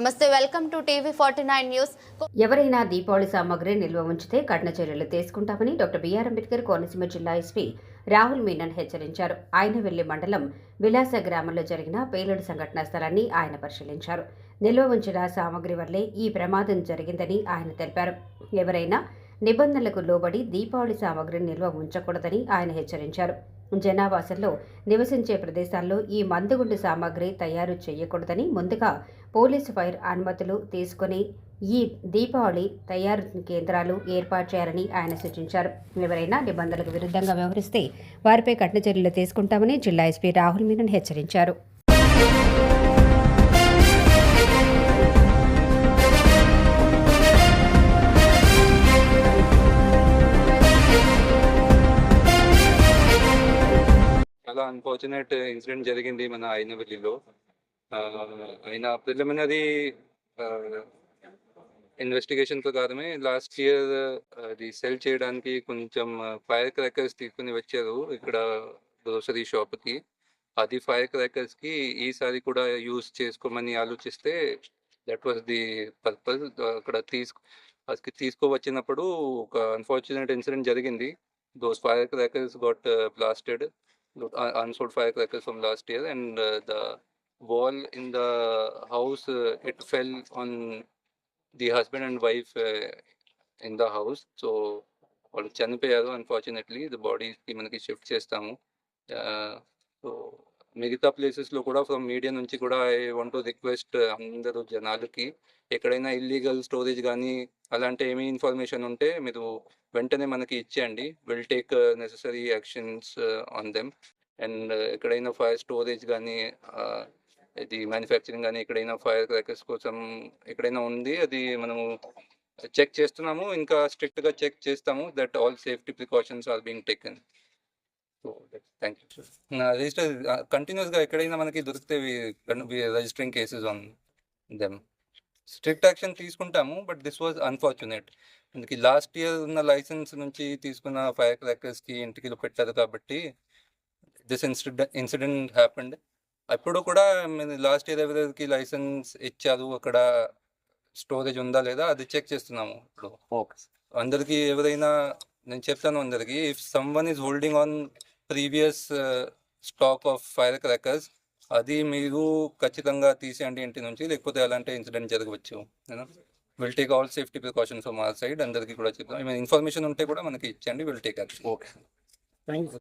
నమస్తే welcome to TV forty nine news. ఎవరైనా దీపావళి సామాగ్రి నిల్వ ఉంచితే కఠిన చర్యలు తీసుకుంటామని డాక్టర్ బిఆర్ అంబేద్కర్ కోనసీమ జిల్లా ఎస్పీ రాహుల్ మీనన్ హెచ్చరించారు. ఆయన వెళ్ళి మండలం విలాస గ్రామంలో జరిగిన పేలుడు సంఘటనా స్థలాన్ని ఆయన పరిశీలించారు. నిల్వ ఉంచిన సామాగ్రి వల్లే ఈ ప్రమాదం జరిగిందని ఆయన తెలిపారు. ఎవరైనా నిబంధనలకు లోబడి దీపావళి సామాగ్రిని నిల్వ ఉంచకూడదని ఆయన హెచ్చరించారు. జనావాసంలో నివసించే ప్రదేశాల్లో ఈ మందుగుండు సామాగ్రి తయారు చేయకూడదని ముందుగా పోలీసు ఫైర్ అనుమతులు తీసుకుని ఈ దీపావళి తయారు కేంద్రాలు ఏర్పాటు చేయాలని ఆయన సూచించారు. ఎవరైనా నిబంధనలకు విరుద్ధంగా వ్యవహరిస్తే వారిపై కఠిన చర్యలు తీసుకుంటామని జిల్లా ఎస్పీ రాహుల్ మీనన్ హెచ్చరించారు. చాలా అన్ఫార్చునేట్ ఇన్సిడెంట్ జరిగింది మన అయినవల్లిలో అయిన ప్రిలిమినరీ ఇన్వెస్టిగేషన్ ప్రకారమే లాస్ట్ ఇయర్ అది సెల్ చేయడానికి కొంచెం ఫైర్ క్రాకర్స్ తీసుకుని వచ్చారు ఇక్కడ గ్రోసరీ షాప్కి అది ఫైర్ క్రాకర్స్కి ఈసారి కూడా యూజ్ చేసుకోమని ఆలోచిస్తే దట్ వాస్ ది పర్పస్ అక్కడ తీసుకు అది తీసుకువచ్చినప్పుడు ఒక అన్ఫార్చునేట్ ఇన్సిడెంట్ జరిగింది. Those fire crackers got blasted unsold firecrackers from last year and uh, the wall in the house uh, it fell on the husband and wife uh, in the house so వాళ్ళు చనిపోయారు unfortunately the బాడీకి మనకి shift చేస్తాము so మిగతా ప్లేసెస్లో కూడా from media నుంచి కూడా ఐ వాంట్ టు రిక్వెస్ట్ అందరూ జనాలకి ఎక్కడైనా ఇల్లీగల్ స్టోరేజ్ కానీ అలాంటి ఏమీ ఇన్ఫర్మేషన్ ఉంటే మీరు వెంటనే మనకి ఇచ్చేయండి. Will take necessary actions on them and ఎక్కడైనా ఫైర్ స్టోరేజ్ కానీ ఇది మ్యానుఫ్యాక్చరింగ్ కానీ ఎక్కడైనా ఫైర్ క్రాకర్స్ కోసం ఎక్కడైనా ఉంది అది మనము చెక్ చేస్తున్నాము. ఇంకా స్ట్రిక్ట్గా చెక్ చేస్తాము that all safety precautions are being taken so thank you register కంటిన్యూస్గా ఎక్కడైనా మనకి దొరికితే registering cases on them strict action తీసుకుంటాము బట్ దిస్ వాజ్ అన్ఫార్చునేట్ అందుకే లాస్ట్ ఇయర్ ఉన్న లైసెన్స్ నుంచి తీసుకున్న ఫైర్ క్రాకర్స్కి ఇంటికి పెట్టారు కాబట్టి దిస్ ఇన్సిడెంట్ ఇన్సిడెంట్ హ్యాపెండ్ అప్పుడు కూడా లాస్ట్ ఇయర్ ఎవరికి లైసెన్స్ ఇచ్చారు అక్కడ స్టోరేజ్ ఉందా లేదా అది చెక్ చేస్తున్నాము ఇప్పుడు. ఓకే అందరికి ఎవరైనా నేను చెప్తాను అందరికి if someone is holding on previous stock of fire crackers. అది మీరు ఖచ్చితంగా తీసేయండి ఇంటి నుంచి లేకపోతే అలాంటి ఇన్సిడెంట్ జరగవచ్చు. Will take all safety precautions from our side. అందరికీ కూడా చెప్తాం ఇన్ఫర్మేషన్ ఉంటే కూడా మనకి ఇచ్చండి will take okay thank you